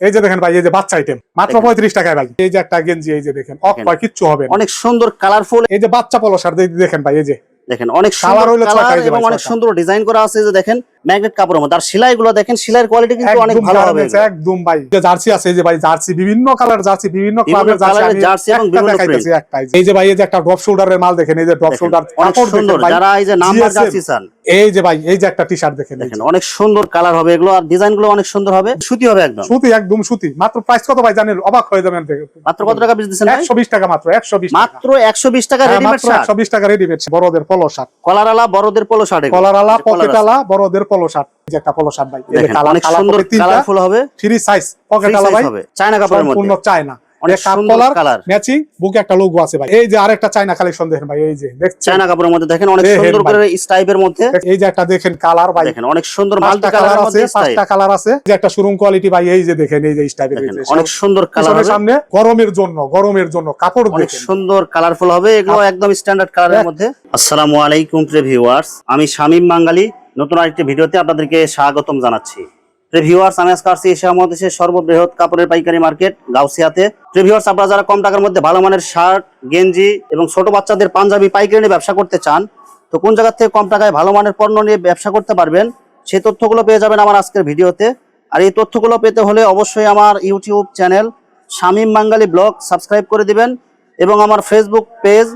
এই যে দেখেন ভাই এই যে বাচ্চা আইটেম মাত্র। পঁয়ত্রিশ টাকায় ভাই। এই যে একটা গেঞ্জি এই যে দেখেন অক্ষয় কিচ্ছু হবে অনেক সুন্দর কালারফুল এই যে বাচ্চা পলো শার্ট দেখেন ভাই এই যে। দেখেন অনেক হইল অনেক সুন্দর ডিজাইন করা আছে যে দেখেন। ম্যাগনেট কাপড়ের মধ্যে। আর সেলাই গুলো দেখেন সেলাইয়ের কোয়ালিটি কিন্তু অনেক ভালো হবে একদম ভাই। জার্সি আছে এই যে ভাই জার্সি বিভিন্ন কালার জার্সি বিভিন্ন ক্লাবের জার্সি এবং বিভিন্ন একটা এই যে- ভাই এই যে একটা ড্রপ শোল্ডারের মাল দেখেন এই যে ড্রপ শোল্ডার অনেক সুন্দর। যারা এই যে নাম্বার জার্সি চান। এই যে ভাই এই যে একটা টি শার্ট দেখেন দেখেন অনেক সুন্দর কালার হবে এগুলো আর ডিজাইনগুলো অনেক সুন্দর হবে। সুতি হবে একদম। সুতি একদম সুতি। মাত্র প্রাইস কত ভাই জানেন? অবাক হয়ে যাবেন মাত্র কত টাকা পিস দিচ্ছেন ভাই? একশো বিশ টাকা মাত্র একশো বিশ মাত্র একশো বিশ টাকা রেডিমেড শার্ট একশো বিশ টাকা রেডিমেড বড়দের পলো শার্ট কলারালা বড়দের পোলো শার্ট কলার আলা যে colour পকেট আলা বড়দের পলো শার্ট যে একটা পলো শার্ট ভাই। এই যে দেখেন অনেক সুন্দর কালারফুল হবে। ফ্রি সাইজ পকেট আলা ভাই চায়না কাপড়ের সম্পূর্ণ চায়না অনেক সুন্দর কালার ম্যাচিং বুকে একটা লোগো আছে ভাই। এই যে আরেকটা চায়না কালেকশন দেখেন ভাই এই যে চায়না কাপড়ের মধ্যে দেখেন অনেক সুন্দর করে স্টাইপের মধ্যে। এই যে একটা দেখেন কালার ভাই। দেখেন অনেক সুন্দর মাল্টি কালার কালারের আছে পাঁচটা কালার আছে। যে একটা শোরুম কোয়ালিটি ভাই এই যে দেখেন এই যে স্টাইপের অনেক সুন্দর কালার হবে। সামনে গরমের জন্য গরমের জন্য কাপড় অনেক সুন্দর কালারফুল হবে এগুলো একদম স্ট্যান্ডার্ড কালারের মধ্যে। আসসালামু আলাইকুম প্রিয় ভিউয়ার্স আমি শামীম বাঙালি নতুন আরেকটি ভিডিওতে আপনাদেরকে স্বাগতম জানাচ্ছি। প্রিয় ভিউয়ার্স আমি আজকে আসছি এশিয়া মহাদেশের সর্ববৃহৎ কাপড়ের পাইকারি মার্কেট গাউসিয়াতে। প্রিয় ভিউয়ার্স আপনারা যারা কম টাকার মধ্যে ভালো মানের শার্ট, গেঞ্জি এবং ছোট বাচ্চাদের পাঞ্জাবি, পাইকারি নিয়ে ব্যবসা করতে চান, তো কোন জায়গার থেকে কম টাকায় ভালো মানের পণ্য নিয়ে ব্যবসা করতে পারবেন সেই তথ্যগুলো পেয়ে যাবেন আমার আজকের ভিডিওতে। আর এই তথ্যগুলো পেতে হলে অবশ্যই আমার YouTube channel Shamim Bangali blog subscribe করে দিবেন এবং আমার Facebook page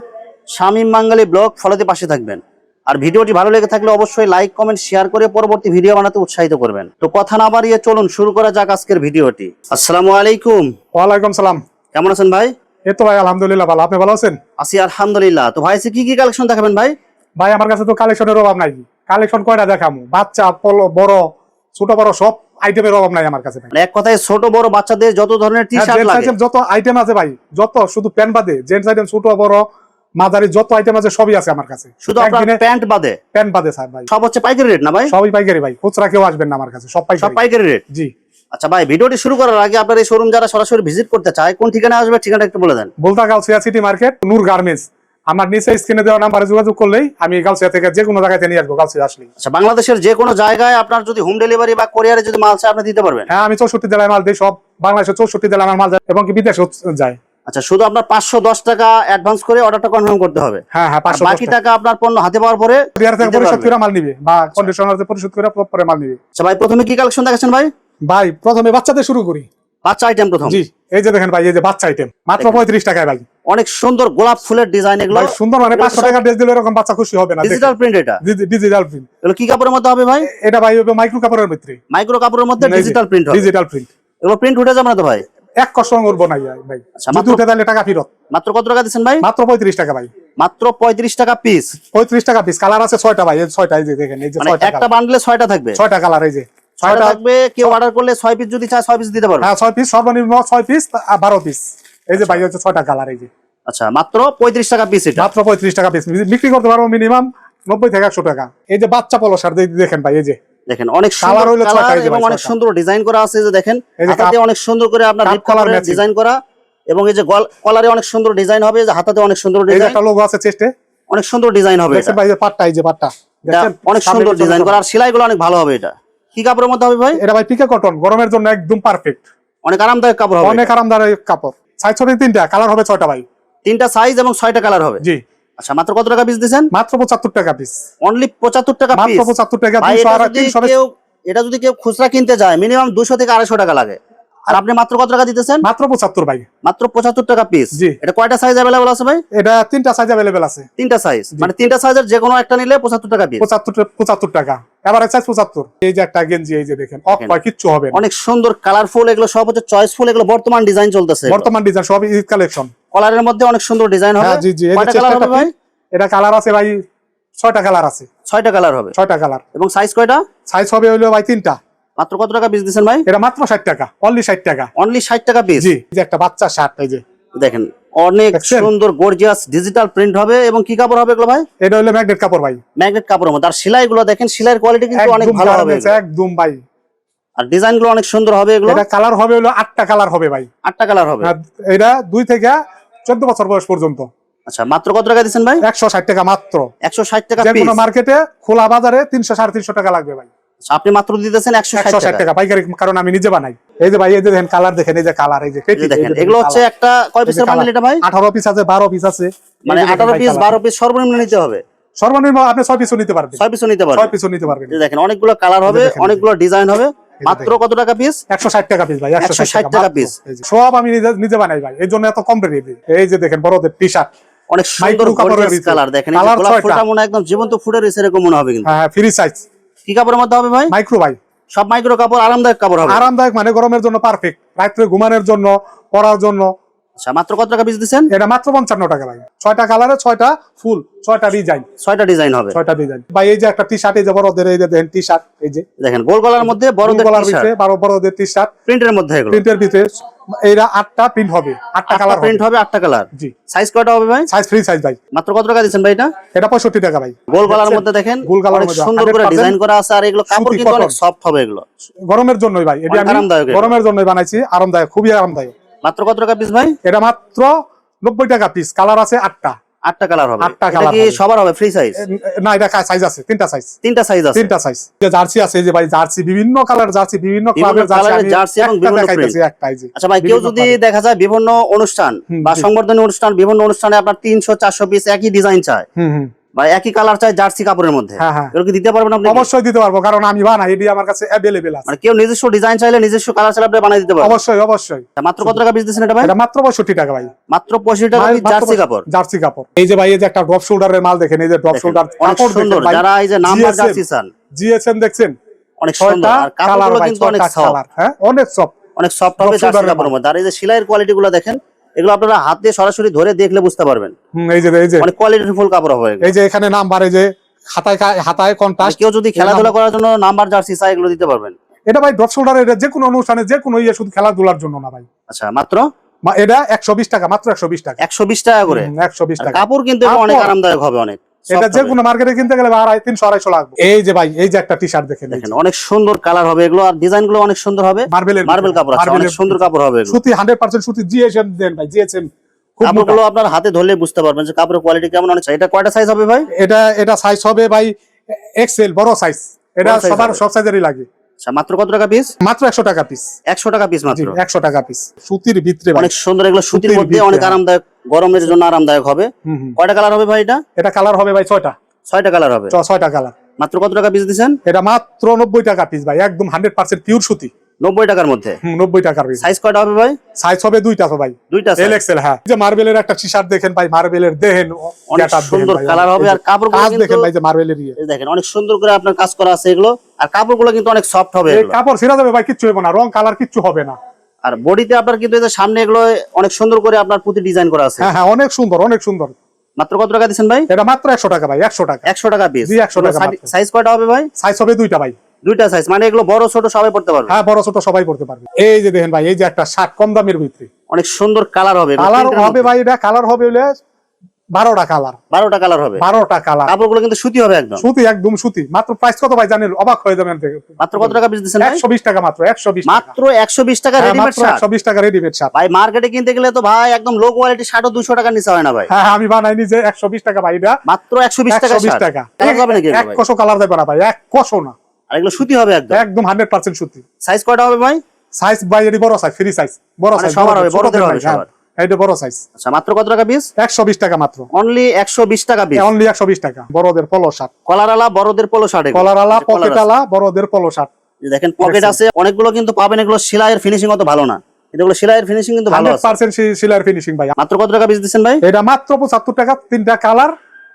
Shamim Bangali blog ফলোতে পাশে থাকবেন। আর ভিডিওটি ভালো লেগে থাকলে অবশ্যই লাইক কমেন্ট শেয়ার করে পরবর্তী ভিডিও বানাতে উৎসাহিত করবেন। তো কথা না বাড়িয়ে চলুন শুরু করা যাক আজকের ভিডিওটি। আসসালামু আলাইকুম। ওয়ালাইকুম সালাম। কেমন আছেন ভাই? এই তো ভাই আলহামদুলিল্লাহ ভালো। আপনি ভালো আছেন? আছি আলহামদুলিল্লাহ। তো ভাই কি কি কালেকশন দেখাবেন ভাই? ভাই আমার কাছে তো কালেকশনের অভাব নাই। কালেকশন কয়টা দেখামু? বাচ্চা পলো বড় ছোট বড় সব আইটেমের অভাব নাই আমার কাছে ভাই। মানে এক কথায় ছোট বড় বাচ্চাদের যত ধরনের টি হ্যাঁ, শার্ট লাগে। যত আইটেম আছে ভাই যত শুধু প্যান্ট বাদে জেন্টস আইটেম ছোট বড় মাঝারি যত আইটেম আছে সবই আছে আমার কাছে। শুধু আপনার প্যান্ট বাদে? প্যান্ট বাদে স্যার ভাই। সব হচ্ছে পাইকারি রেট না ভাই? সবই পাইকারি ভাই খুচরা কেউ আসবেন না আমার কাছে সব পাইকারি। সব পাইকারি রেট জি। আচ্ছা ভাই ভিডিওটি শুরু করার আগে আপনার এই শোরুম যারা সরাসরি ভিজিট করতে চায় কোন ঠিকানা আসবে ঠিকানা একটু বলে দেন। বলতা Gausia city market Noor garments আমার নিচে স্ক্রিনে দেওয়া নাম্বারে যোগাযোগ করলেই আমি গাউসিয়া থেকে যে কোনো জায়গায় নিয়ে আসব গাউসিয়া আসলে আচ্ছা বাংলাদেশের যে কোনো জায়গায় আপনার যদি হোম ডেলিভারি বা কোরিয়ারে যদি মাল চায় আপনি দিতে পারবেন? হ্যাঁ আমি চৌষট্টি জেলায় মাল দিই সব বাংলাদেশের চৌষট্টি জেলায় আমার মাল যায় এবং কি বিদেশেও যায়। আচ্ছা শুধু আপনার পাঁচশো দশ টাকা অ্যাডভান্স করে অর্ডারটা কনফার্ম করতে হবে। হ্যাঁ হ্যাঁ বাকি টাকা। আপনার পণ্য হাতে পাওয়ার পরে পরিশোধ করে মাল নিবে বা কন্ডিশনার পরিশোধ করে পরে মাল নিবে। আচ্ছা ভাই প্রথমে কি কালেকশন দেখাচ্ছেন ভাই? ভাই প্রথমে বাচ্চাদের শুরু করি। বাচ্চা আইটেম প্রথম। জি এই যে দেখেন ভাই এই যে বাচ্চা আইটেম মাত্র দেখেন। পঁয়ত্রিশ টাকায় ভাই। অনেক সুন্দর গোলাপ ফুলের ডিজাইন এগুলো। ভাই সুন্দর মানে এগুলো পাঁচশো সব- টাকা ড্রেস দিলে এরকম বাচ্চা খুশি হবে না ডিজিটাল প্রিন্ট এটা? ডিজিটাল প্রিন্ট এগুলো কি কাপড়ের মধ্যে হবে ভাই? এটা ভাই মাইক্রো কাপড়ের ভিতরে মাইক্রো কাপড়ের মধ্যে ডিজিটাল প্রিন্ট হবে। ডিজিটাল প্রিন্ট এগুলো প্রিন্ট উঠে যাবে না তো ভাই? এক না ভাই। আচ্ছা, যদি উঠে তাহলে টাকা ফেরত। মাত্র কত টাকা দিচ্ছেন ভাই? মাত্র পঁয়ত্রিশ টাকা ভাই। মাত্র পঁয়ত্রিশ টাকা পিস পঁয়ত্রিশ টাকা পিস কালার আছে ছয়টা ভাই ছয়টা এই যে দেখেন এই যে মানে একটা বান্ডলে ছয়টা থাকবে? ছয়টা কালার এই যে। ছয়টা থাকবে কেউ অর্ডার করলে ছয় পিস যদি চায় ছয় পিস দিতে পারবে। হ্যাঁ ছয় পিস সর্বনিম্ন ছয় পিস বারো পিস এই যে ভাই হচ্ছে ছয়টা কালার এই যে। আচ্ছা মাত্র পঁয়ত্রিশ টাকা পিস এটা। মাত্র পঁয়ত্রিশ টাকা পিস বিক্রি করতে পারব মিনিমাম নব্বই থেকে একশো টাকা। এই যে বাচ্চা পলো শার্ট দেখেন ভাই এই যে। দেখেন অনেক সুন্দর কালার এবং অনেক সুন্দর ডিজাইন করা আছে যে দেখেন হাতাতে অনেক সুন্দর করে আপনার কালারের ডিজাইন করা এবং এই যে কলারে অনেক সুন্দর ডিজাইন হবে যে হাতাতে অনেক সুন্দর ডিজাইন একটা লোগো আছে চেস্টে অনেক সুন্দর ডিজাইন হবে এটা। দেখছেন ভাই যে পাটটা এই যে পাটটা। এটা দেখছেন? অনেক সুন্দর ডিজাইন করা আর সেলাইগুলো অনেক ভালো হবে এটা। কি কাপড়ের মধ্যে হবে ভাই? এটা ভাই পিকে কটন গরমের জন্য একদম পারফেক্ট অনেক আরামদায়ক কাপড় হবে অনেক আরামদায়ক কাপড়। সাইজ ছোট তিনটা কালার হবে ছয়টা ভাই। তিনটা সাইজ এবং ছয়টা কালার হবে। জি। আচ্ছা মাত্র কত টাকা পিস দিচ্ছেন মাত্র পঁচাত্তর টাকা পিস অনলি পঁচাত্তর টাকা মাত্র পঁচাত্তর টাকা এটা যদি কেউ এটা যদি কেউ খুচরা কিনতে যায় মিনিমাম দুশো থেকে আড়াইশো টাকা লাগে। আর আপনি মাত্র কত টাকা দিতেছেন? মাত্র পঁচাত্তর ভাই। মাত্র পঁচাত্তর টাকা পিস। এটা কয়টা সাইজ অ্যাভেলেবল আছে ভাই? এটা তিনটা সাইজ অ্যাভেলেবেল আছে। তিনটা সাইজ মানে তিনটা সাইজের যে কোনো একটা নিলে পঁচাত্তর টাকা পিস পঁচাত্তর পঁচাত্তর টাকা। এবারে সাইজ পঁচাত্তর। এই যে একটা গেঞ্জি এই যে দেখেন অফ হয় কিচ্ছু হবে অনেক সুন্দর কালারফুল এগুলো সব হচ্ছে চয়েসফুল এগুলো বর্তমান ডিজাইন চলতেছে। বর্তমান ডিজাইন সব ঈদ কালেকশন কলারের মধ্যে অনেক সুন্দর ডিজাইন হবে। হ্যাঁ জি জি। কয়টা কালার হবে ভাই? এটা কালার আছে ভাই ছয়টা কালার আছে। ছয়টা কালার হবে। ছয়টা কালার এবং সাইজ কয়টা? সাইজ হবে হইল ভাই তিনটা। মাত্র কত টাকা পিস দিচ্ছেন ভাই? এটা মাত্র ষাট টাকা অনলি ষাট টাকা। অনলি ষাট টাকা পিস জি এই যে একটা বাচ্চা শার্ট এই যে। দেখেন অনেক সুন্দর গর্জিয়াস ডিজিটাল প্রিন্ট হবে এবং কি কাপড় হবে এগুলো ভাই? এটা হলো ম্যাগনেট কাপড় ভাই। ম্যাগনেট কাপড়ের মধ্যে। আর সেলাই গুলো দেখেন সেলাইয়ের কোয়ালিটি কিন্তু অনেক ভালো হবে একদম ভাই। আর ডিজাইনগুলো অনেক সুন্দর হবে এগুলো। এটা কালার হবে হলো আটটা কালার হবে ভাই। আটটা কালার হবে। এটা দুই থেকে চোদ্দ বছর বয়স পর্যন্ত আচ্ছা মাত্র কত টাকা দিচ্ছেন ভাই একশো ষাট টাকা মাত্র একশো ষাট টাকা যে কোনো মার্কেটে খোলা বাজারে তিনশো সাড়ে তিনশো টাকা লাগবে ভাই আপনি মাত্র দিতেছেন একশো ষাট টাকা পাইকারি কারণ আমি নিজে বানাই এই যে ভাই এই যে দেখেন কালার দেখেন এই যে কালার এই যে দেখেন এগুলো হচ্ছে একটা কয় পিসের বান্ডেল এটা ভাই আঠারো পিস আছে বারো পিস আছে মানে এই যে দেখেন আঠারো ভাই পিস colour। বারো পিস সর্বনিম্ন নিতে হবে সর্বনিম্ন আপনি ছয় পিসও নিতে পারবেন পিসও নিতে পারবেন পিসও নিতে পারবেন দেখেন অনেকগুলো কালার হবে অনেকগুলো ডিজাইন হবে মাত্র কত টাকা পিস একশো ষাট টাকা পিস ভাই একশো 160 ষাট টাকা পিস সব আমি নিজে বানাই ভাই এই জন্য এত কম রেট এই যে দেখেন বড়দের টি শার্ট অনেক সুন্দর কালার দেখেন গোলাপ ফুলটা মনে একদম জীবন্ত রয়েছে এরকম মনে হবে কিন্তু। হ্যাঁ ফ্রি সাইজ কি কাপড়ের মধ্যে হবে ভাই? মাইক্রো ভাই। সব মাইক্রো কাপড় আরামদায়ক কাপড় হবে। আরামদায়ক মানে গরমের জন্য পারফেক্ট রাত্রে ঘুমানোর জন্য পড়ার জন্য আচ্ছা মাত্র কত টাকা পিস দিচ্ছেন? এটা মাত্র পঞ্চান্ন টাকা ভাই। ছয়টা কালারে ছয়টা ফুল ছয়টা ডিজাইন ছয়টা ডিজাইন হবে। ছয়টা ডিজাইন ভাই এই যে একটা টি শার্ট এই যে বড়দের এই যে দেখেন টি শার্ট এই যে। দেখেন গোল গলার মধ্যে বড়দের বারো টি শার্ট প্রিন্টের মধ্যে এগুলো। প্রিন্টের ভিতরে এইটা আটটা প্রিন্ট হবে আটটা কালার প্রিন্ট হবে। আটটা কালার জি। সাইজ কয়টা হবে ভাই? সাইজ ফ্রি সাইজ ভাই। মাত্র কত টাকা দিচ্ছেন ভাই এটা? এটা পঁয়ষট্টি টাকা ভাই। গোল গলার মধ্যে দেখেন গোল গলার মধ্যে, সুন্দর করে ডিজাইন করা আছে আর এগুলো কাপড় সুতি কিন্তু অনেক সফট হবে এগুলো। গরমের জন্যই ভাই এটা আমি আরামদায়ক গরমের জন্যই বানাইছি আরামদায়ক খুবই আরামদায়ক। মাত্র কত টাকা পিস ভাই? এটা মাত্র নব্বই টাকা পিস কালার আছে আটটা। আটটা কালার হবে। আটটা এটা কি সবার হবে? ফ্রি সাইজ না এটা সাইজ আছে তিনটা সাইজ তিনটা সাইজ আছে? তিনটা সাইজ জার্সি আছে যে ভাই জার্সি বিভিন্ন কালার জার্সি বিভিন্ন ক্লাবের জার্সি এবং বিভিন্ন আচ্ছা ভাই কেউ যদি দেখা যায় বিভিন্ন অনুষ্ঠান বা। অনুষ্ঠান বিভিন্ন অনুষ্ঠানে আপনার তিনশো চারশো পিস একই ডিজাইন চায়। হুম হুম। বা একই কালার চায় জার্সি কাপড়ের মধ্যে। হ্যাঁ, হ্যাঁ। এগুলো কি দিতে পারবেন আপনি? অবশ্যই দিতে পারব কারণ আমি বানাই এটি আমার কাছে আছে। মানে কেউ নিজস্ব ডিজাইন চাইলে নিজস্ব কালার চাইলে আপনি বানিয়ে দিতে পারবেন। অবশ্যই অবশ্যই। মাত্র কত টাকা দিচ্ছেন এটা ভাই? এটা মাত্র পঁয়ষট্টি টাকা ভাই। মাত্র পঁয়ষট্টি টাকা জার্সি কাপড়। জার্সি কাপড়। এই যে ভাই এই যে একটা ড্রপ শোল্ডারের মাল দেখেন এই যে ড্রপ শোল্ডার অনেক সুন্দর। যারা এই যে নাম্বার GSM জার্সি চান। জিএসএম দেখছেন? অনেক সুন্দর। আর কালার কাপড়গুলো কিন্তু অনেক সফট হ্যাঁ? অনেক সফট অনেক সফট হবে জার্সি কাপড়ের মধ্যে। আর এই যে সেলাইয়ের কোয়ালিটি গুলো দেখেন এগুলো আপনারা হাতে সরাসরি ধরে দেখলে বুঝতে পারবেন। এই যে এই যে। মানে কোয়ালিটি ফুল কাপড় হবে এই যে এখানে নাম্বার এই যে হাতায় হাতায় মানে কন্ট্রাস্ট কেউ যদি খেলাধুলা করার জন্য নাম্বার জার্সি চাই এগুলো দিতে পারবেন। এটা ভাই দশ শোল্ডার এটা যে কোনো অনুষ্ঠানে যে কোনো ইয়ে শুধু খেলাধুলার জন্য না ভাই। আচ্ছা মাত্র? এটা একশো বিশ টাকা মাত্র একশো বিশ টাকা। একশো বিশ টাকা করে? একশো বিশ টাকা। কাপড় কিন্তু অনেক আরামদায়ক হবে অনেক। এটা যে কোনো মার্কেটে কিনতে গেলে আড়াই তিনশো আড়াইশো লাগবে। এই যে ভাই এই যে একটা টি শার্ট দেখেন দেখেন অনেক সুন্দর কালার হবে এগুলো আর ডিজাইনগুলো অনেক সুন্দর হবে। মার্বেলের মার্বেল কাপড় আছে অনেক সুন্দর কাপড় হবে সুতি হান্ড্রেড পার্সেন্ট সুতি জিএসএম দেন ভাই জিএসএম কাপড়গুলো আপনার হাতে ধরলে বুঝতে পারবেন যে কাপড়ের কোয়ালিটি কেমন অনেক এটা কয়টা সাইজ হবে ভাই? এটা এটা সাইজ হবে ভাই এক্সেল বড় সাইজ এটা সবার সব সাইজেরই লাগে। আচ্ছা মাত্র কত টাকা পিস মাত্র একশো টাকা পিস একশো টাকা পিস মাত্র? একশো টাকা পিস সুতির ভিতরে অনেক সুন্দর এগুলো সুতির মধ্যে অনেক। আরামদায়ক গরমের জন্য আরামদায়ক হবে। কয়টা কালার হবে ভাই এটা? এটা কালার হবে ভাই ছয়টা। ছয়টা কালার হবে। ছয়টা কালার। মাত্র কত টাকা পিস দিচ্ছেন এটা মাত্র নব্বই টাকা পিস ভাই একদম হান্ড্রেড পার্সেন্ট পিওর সুতি। নব্বই টাকার মধ্যে? নব্বই টাকার পিস সাইজ কয়টা হবে ভাই? সাইজ হবে দুইটা তো ভাই। দুইটা এল এক্সেল হ্যাঁ। যে মার্বেলের একটা টি শার্ট দেখেন ভাই মার্বেলের দেখেন অনেক সুন্দর কালার হবে আর কাপড়গুলো কাজ দেখেন ভাই যে মার্বেলের ইয়ে। দেখেন অনেক সুন্দর করে আপনার কাজ করা আছে এগুলো। আর কাপড়গুলো কিন্তু অনেক সফট হবে কাপড় ছিঁড়া যাবে ভাই কিচ্ছু হবে না রং কালার কিচ্ছু হবে না। আর বডিতে আপনার কিন্তু সামনে এগুলো অনেক সুন্দর করে আপনার প্রতি ডিজাইন করা আছে। হ্যাঁ হ্যাঁ অনেক সুন্দর অনেক সুন্দর। মাত্র কত টাকা দিচ্ছেন ভাই? এটা মাত্র একশো টাকা ভাই একশো টাকা। একশো টাকা পিস দুই একশো টাকা সাইজ কয়টা হবে ভাই? সাইজ হবে দুইটা ভাই। দুইটা সাইজ মানে এগুলো বড় ছোট সবাই পড়তে পারবে? হ্যাঁ বড় ছোট সবাই পড়তে পারবে। এই যে দেখেন ভাই এই যে একটা শার্ট কম দামের ভিতরে। অনেক সুন্দর কালার হবে। কালার হবে ভাই এটা কালার হবে বারোটা কালার বারোটা কালার হবে। বারোটা কালার কাপড়গুলো কিন্তু সুতি হবে একদম। সুতি একদম সুতি। মাত্র প্রাইস কত ভাই জানেন? অবাক হয়ে যাবেন মাত্র কত টাকা পিস দিচ্ছেন একশো বিশ টাকা মাত্র একশো বিশ মাত্র একশো বিশ টাকা হ্যাঁ, রেডিমেড শার্ট একশো বিশ টাকা রেডিমেড শার্ট ভাই মার্কেটে কিনতে গেলে তো ভাই একদম লো কোয়ালিটি শার্টও দুশো টাকা নিচে হয় না ভাই। হ্যাঁ হ্যাঁ, আমি বানাই নিজে একশো বিশ টাকা ভাই এটা মাত্র একশো বিশ টাকা বিশ টাকা। যাবে নাকি এক কষো কালার দেবে না ভাই এক কষো না। আর এগুলো সুতি হবে একদম। একদম হান্ড্রেড পার্সেন্ট সুতি। সাইজ কয়টা হবে ভাই? সাইজ ভাই এটি বড় সাইজ ফ্রি সাইজ বড় মানে সাইজ সবার হবে, বড়দের হবে সবার। এটা বড় সাইজ আচ্ছা মাত্র কত টাকা পিস একশো বিশ টাকা মাত্র। অনলি একশো বিশ টাকা পিস অনলি একশো বিশ টাকা। বড়দের পলো শার্ট কলারালা বড়দের পোলো শার্ট কলার আলা পকেট আলা বড়দের পলো শার্ট দেখেন পকেট আছে। অনেকগুলো কিন্তু পাবেন এগুলো সেলাইয়ের ফিনিশিং অত ভালো না। এগুলো সেলাইয়ের ফিনিশিং কিন্তু ভালো আছে। পার্সেন্ট সিলার ফিনিশিং ভাই। মাত্র কত টাকা পিস দিচ্ছেন ভাই? এটা মাত্র পঁচাত্তর টাকা তিনটা কালার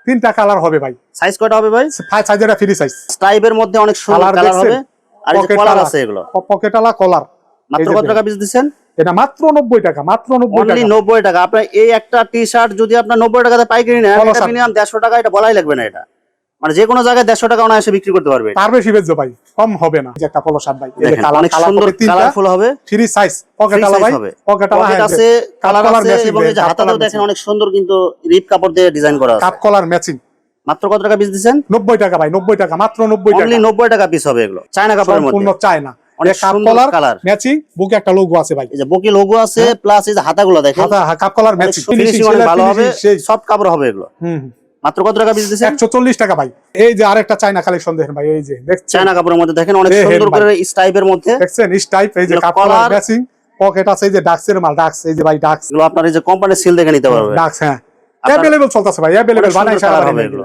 তিনটা কালার হবে ভাই। সাইজ কয়টা হবে ভাই? ফাইভ সাইজের ফ্রি সাইজ মধ্যে অনেক সুন্দর কালার হবে। আর এই কলার আছে এগুলো। পকেট আলা কলার মাত্র কত টাকা পিস দিচ্ছেন? এটা মাত্র নব্বই টাকা মাত্র নব্বই টাকা। নব্বই টাকা। আপনার এই একটা টি শার্ট যদি আপনার নব্বই টাকাতে পাইকারি নেন Polo এটা shirt। মিনিমাম দেড়শো টাকা এটা বলাই লাগবে না এটা। মানে যে কোনো জায়গায় দেড়শো টাকা অনায়াসে বিক্রি করতে পারবে। তার বেশি বেচবে ভাই কম হবে না। যে একটা পলো শার্ট ভাই এই যে দেখেন কালার অনেক সুন্দর কালারফুল হবে। ফ্রি সাইজ পকেট আলা ভাই পকেট আলা আছে কালার কালার ম্যাচিং এবং এই যে হাতাতেও দেখেন অনেক সুন্দর কিন্তু রিপ কাপড় দিয়ে ডিজাইন করা আছে। কাপ কলার ম্যাচিং মাত্র কত টাকা পিস দিচ্ছেন? নব্বই টাকা ভাই নব্বই টাকা মাত্র নব্বই টাকা। নব্বই টাকা পিস হবে এগুলো চায়না কাপড়ের সম্পূর্ণ মধ্যে। চায় না অনেক সুন্দর কালার ম্যাচিং বুকে একটা লোগো আছে ভাই। এই যে বকি লোগো আছে প্লাস এই যে হাতাগুলো দেখেন। হাতা কাপ কলার ম্যাচিং ফিনিশিং অনেক ভালো হবে সফট কাপড় হবে এগুলো। হুম হুম। মাত্র কত টাকা পিস দিচ্ছেন একশো চল্লিশ টাকা ভাই। এই যে আরেকটা চাইনা কালেকশন দেখেন ভাই এই যে দেখছেন? চায়না কাপড়ের মধ্যে দেখেন অনেক সুন্দর করে স্টাইপের মধ্যে। দেখছেন? স্টাইপ এই যে ম্যাচিং পকেট আছে এই যে ডাক্সের মাল ডাক্স এই যে ভাই ডাক্স আপনার এই যে কোম্পানির সিল দেখে নিতে পারবে। ডাক্স হ্যাঁ। আপনার- অ্যাভেলেবল চলতেছে ভাই অ্যাভেলেবল বানাই সারা হবে এগুলো।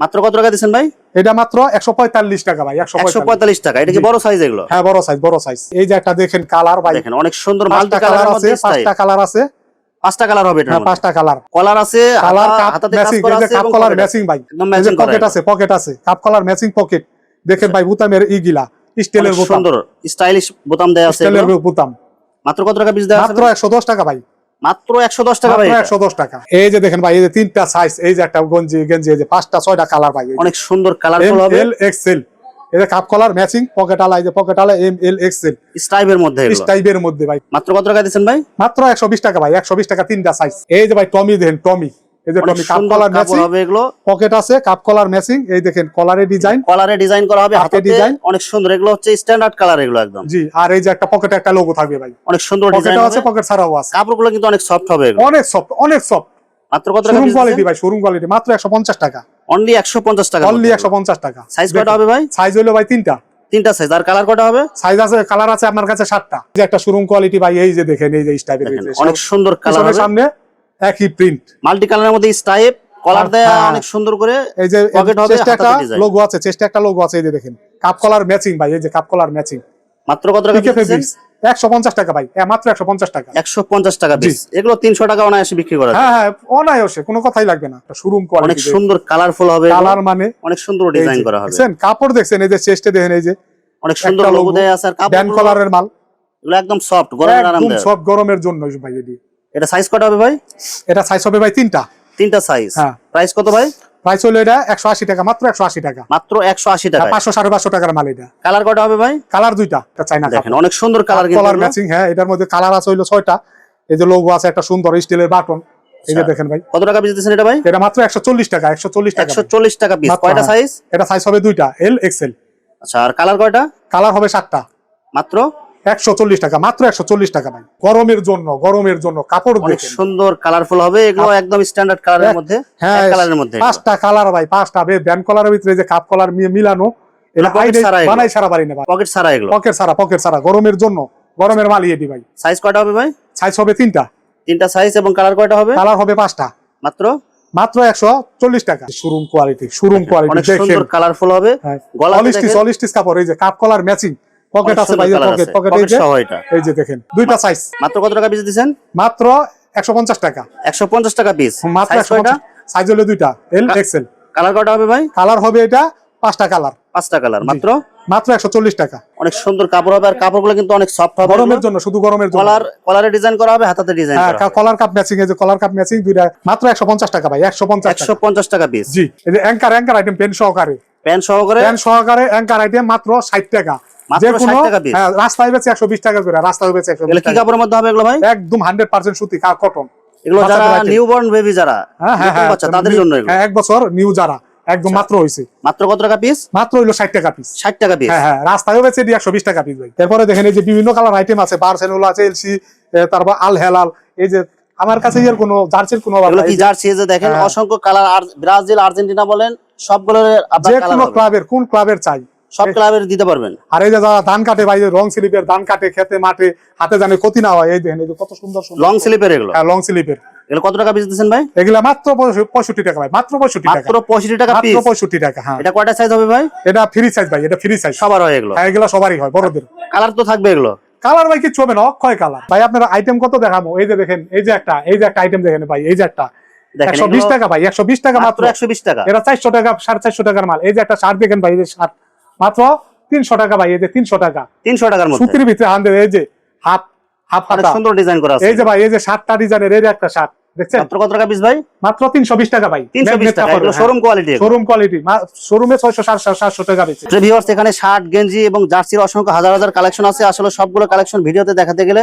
মাত্র কত টাকা দিচ্ছেন ভাই? এটা মাত্র একশো পঁয়তাল্লিশ টাকা ভাই একশো পঁয়তাল্লিশ। টাকা। এটা কি বড় সাইজ এগুলো? হ্যাঁ বড় সাইজ বড় সাইজ এই যে একটা দেখেন কালার ভাই। দেখেন অনেক সুন্দর মাল্টি কালার আছে পাঁচটা কালার আছে। পাঁচটা কালার হবে এটা হ্যাঁ পাঁচটা কালার কলার আছে কালার কাপ হাতাতে কলার ম্যাচিং ভাই। পকেট আছে পকেট আছে। কাপ কলার ম্যাচিং পকেট দেখেন ভাই বুতামের ইগিলা স্টিলের বোতাম। সুন্দর স্টাইলিশ বোতাম দেওয়া আছে স্টিলের। বোতাম। মাত্র কত টাকা পিস দেওয়া আছে মাত্র একশো দশ টাকা ভাই। মাত্র একশো দশ টাকা। একশো দশ টাকা। এই যে দেখেন ভাই এই যে তিনটা সাইজ এই যে একটা গঞ্জি গেঞ্জি এই যে পাঁচটা ছয়টা কালার ভাই অনেক সুন্দর কালার হবে। L XL cuff collar matching pocket আলা এই যে পকেট আলা এম এল এক্সেল মধ্যে স্টাইবের মধ্যে ভাই। মাত্র কত টাকা দিচ্ছেন ভাই? মাত্র একশো বিশ টাকা ভাই একশো বিশ টাকা তিনটা সাইজ এই যে ভাই টমি দেখেন টমি এই যে টমি কাপ কলার ম্যাচিং হবে এগুলো। পকেট আছে কাপ কলার ম্যাচিং এই দেখেন কলারের ডিজাইন কলারে ডিজাইন করা হবে হাতে design। অনেক সুন্দর এগুলো হচ্ছে স্ট্যান্ডার্ড কালার এগুলো একদম। জি আর এই যে একটা পকেটে একটা লোগো থাকবে ভাই। অনেক সুন্দর ডিজাইন আছে পকেট ছাড়াও আছে। কাপড়গুলো কিন্তু অনেক সফট হবে এগুলো। অনেক সফট অনেক সফট মাত্র কত টাকা শোরুম কোয়ালিটি ভাই শোরুম কোয়ালিটি মাত্র একশো পঞ্চাশ টাকা। অনলি একশো পঞ্চাশ টাকা অনলি একশো পঞ্চাশ টাকা। সাইজ কয়টা হবে ভাই? সাইজ হলো ভাই তিনটা। তিনটা সাইজ আর কালার কয়টা হবে? সাইজ আছে কালার আছে আপনার কাছে সাতটা যে একটা শোরুম কোয়ালিটি ভাই এই যে দেখেন এই যে স্টাইপের অনেক সুন্দর কালার সামনে একই প্রিন্ট মাল্টি কালারের মধ্যে স্টাইপ কলার দেয়া হ্যাঁ। অনেক সুন্দর করে এই যে Pocket হবে, একটা লোগো আছে চেষ্টা একটা লোগো আছে এই যে দেখেন। কাপ কলার ম্যাচিং ভাই এই যে কাপ কলার ম্যাচিং মাত্র কত টাকা একশো পঞ্চাশ টাকা ভাই হ্যাঁ মাত্র একশো পঞ্চাশ টাকা। একশো পঞ্চাশ টাকা এগুলো তিনশো টাকা অনায়াসে বিক্রি করা। হ্যাঁ হ্যাঁ অনায়াসে কোনো কথাই লাগবে না। শোরুম অনেক সুন্দর কালারফুল হবে এগুলো। কালার মানে? অনেক সুন্দর ডিজাইন করা হবে। কাপড় দেখছেন এই যে চেস্টে দেখেন এই যে অনেক সুন্দর লোগো দেয়া আছে আর ব্যান্ড কাপড় কলারের মাল। একদম সফট গরমের আরাম সব গরমের জন্য ভাই এটি এটা সাইজ কত হবে ভাই? এটা সাইজ হবে ভাই তিনটা। তিনটা সাইজ হ্যাঁ। প্রাইস কত ভাই? প্রাইস হলো এটা একশো আশি টাকা মাত্র একশো আশি টাকা। মাত্র একশো আশি টাকা পাঁচশো সাড়ে পাঁচশো টাকার মাল এটা। কালার কটা হবে ভাই? কালার দুইটা এটা চাইনা দেখেন অনেক সুন্দর কালার কিন্তু কলার ম্যাচিং হ্যাঁ এটার মধ্যে কালার আছে হইল ছয়টা। এই যে লোগো আছে একটা সুন্দর স্টিলের বাটন এই যে আচ্ছা। দেখেন ভাই। কত টাকা দিচ্ছেন এটা ভাই? এটা মাত্র একশো চল্লিশ টাকা একশো চল্লিশ টাকা একশো চল্লিশ টাকা পিস কয়টা হ্যাঁ। সাইজ এটা সাইজ হবে দুইটা এল এক্সেল আচ্ছা আর কালার কয়টা? কালার হবে সাতটা। মাত্র? একশো চল্লিশ টাকা মাত্র একশো চল্লিশ টাকা ভাই। গরমের জন্য গরমের জন্য কাপড় সুন্দর কালারফুল হবে এগুলো একদম স্ট্যান্ডার্ড কালারের মধ্যে হ্যাঁ কালারের মধ্যে পাঁচটা কালার ভাই পাঁচটা ব্যান্ড কলারের ভিতরে যে কাপ কলার মিলানো এটা pocket আইনে ছাড়া এগুলো। বানাই সারা পারি না পকেট ছাড়া এগুলো। পকেট ছাড়া পকেট ছাড়া। গরমের জন্য গরমের মাল ভাই। সাইজ কয়টা হবে ভাই? সাইজ হবে তিনটা। তিনটা সাইজ এবং কালার কয়টা হবে? কালার হবে পাঁচটা। মাত্র? মাত্র একশো চল্লিশ টাকা। শোরুম কোয়ালিটি শোরুম কোয়ালিটি সুন্দর কালারফুল হবে। হ্যাঁ। অলিস্টিস কাপড় এই যে কাপ কলার ম্যাচিং পকেট আছে ভাই পকেট পকেট এই যে। এই যে দেখেন দুইটা সাইজ মাত্র কত টাকা পিস দিচ্ছেন মাত্র একশো পঞ্চাশ টাকা। একশো পঞ্চাশ টাকা পিস মাত্র সাইজ একশো কয়টা সাইজ হলো দুইটা এল এক্সেল কালার কয়টা হবে ভাই? কালার হবে এটা পাঁচটা কালার পাঁচটা কালার মাত্র? মাত্র একশো চল্লিশ টাকা। অনেক সুন্দর কাপড় হবে আর কাপড়গুলো কিন্তু অনেক সফট হবে। গরমের জন্য শুধু গরমের জন্য। কলার কলারে ডিজাইন করা হবে হাতাতে ডিজাইন হ্যাঁ কলার কাপ ম্যাচিং এই যে কলার কাপ ম্যাচিং দুইটা মাত্র একশো পঞ্চাশ টাকা ভাই একশো পঞ্চাশ একশো টাকা পঞ্চাশ টাকা পিস জি এই যে অ্যাঙ্কার অ্যাঙ্কার আইটেম পেন সহকারে। প্যান্ট সহকারে? পেন সহকারে অ্যাঙ্কার আইটেম মাত্র ষাট টাকা। মাত্র যে 60 কোনো টাকা হ্যাঁ, রাস্তায় বেচে একশো বিশ টাকা করে রাস্তায় বেচে একশো কি কাপড়ের মধ্যে হবে এগুলো ভাই? একদম হান্ড্রেড পার্সেন্ট সুতি কটন এগুলো যারা বাচ্চাদের item। নিউ বর্ন বেবি যারা হ্যাঁ হ্যাঁ নতুন বাচ্চা তাদের জন্য এক বছর নিউ যারা। একদম মাত্র হয়েছে মাত্র কত টাকা পিস মাত্র হইল ষাট টাকা পিস ষাট টাকা পিস রাস্তায়ও বেচে দিয়ে একশো বিশ টাকা পিস ভাই। তারপরে দেখেন এই যে বিভিন্ন কালার আইটেম আছে বার্সেলোলা আছে এলসি তারপর আল হেলাল এই যে আমার কাছে এর কোনো জার্সির কোনো অভাব নাই। জার্সি যে দেখেন। অসংখ্য কালার ব্রাজিল আর্জেন্টিনা বলেন সবগুলোর আপনার যে কোনো ক্লাবের কোন ক্লাবের চাই? সব ক্লাবের দিতে পারবেন। আর এই যে যারা ধান কাটে ভাই স্লিপের ধান কাটে খেতে মাঠে হাতে জানে ক্ষতি না হয় এই দেখেন কত সুন্দর লং স্লিপের এগুলো? হ্যাঁ লং স্লিপের এগুলো কত টাকা পিস ভাই? এগুলা মাত্র পঁয়ষ- পঁয়ষট্টি টাকা ভাই মাত্র পঁয়ষট্টি টাকা। মাত্র পঁয়ষট্টি টাকা মাত্র পিস পঁয়ষট্টি টাকা হ্যাঁ। এটা কয়টা সাইজ হবে ভাই? এটা ফ্রি সাইজ ভাই এটা ফ্রি সাইজ সবার হয় এগুলো? হ্যাঁ এগুলা সবারই হয় বড়দের। কালার তো থাকবে এগুলো? কালার ভাই কিছু হবে না অক্ষয় কালার ভাই আপনার আইটেম কত দেখাবো? এই যে দেখেন এই যে একটা এই যে একটা আইটেম দেখেন ভাই এই যে একটা। একশো বিশ টাকা ভাই একশো বিশ টাকা মাত্র মাত্র। একশো বিশ টাকা। এটা চারশো টাকা সাড়ে চারশো টাকার মাল। এই যে একটা শার্ট দেখেন ভাই এই যে শার্ট মাত্র তিনশো টাকা ভাই এই যে তিনশো টাকা। তিনশো টাকার মধ্যে। সুতির ভিতরে হান্ড্রেড এই যে হাফ হাফ হাতা। সুন্দর ডিজাইন করা আছে। এই যে ভাই এই যে সাতটা ডিজাইনের এই যে একটা শার্ট দেখছেন? মাত্র কত টাকা পিস ভাই? মাত্র তিনশো বিশ টাকা ভাই। তিনশো বিশ টাকা এগুলো শোরুম কোয়ালিটি শোরুম কোয়ালিটি শোরুমে ছয়শো সাতশো সাতশো টাকা বেচে। ভিউয়ার্স এখানে শার্ট গেঞ্জি এবং জার্সির অসংখ্য হাজার হাজার কালেকশন আছে। আসলে সবগুলো কালেকশন ভিডিওতে দেখাতে গেলে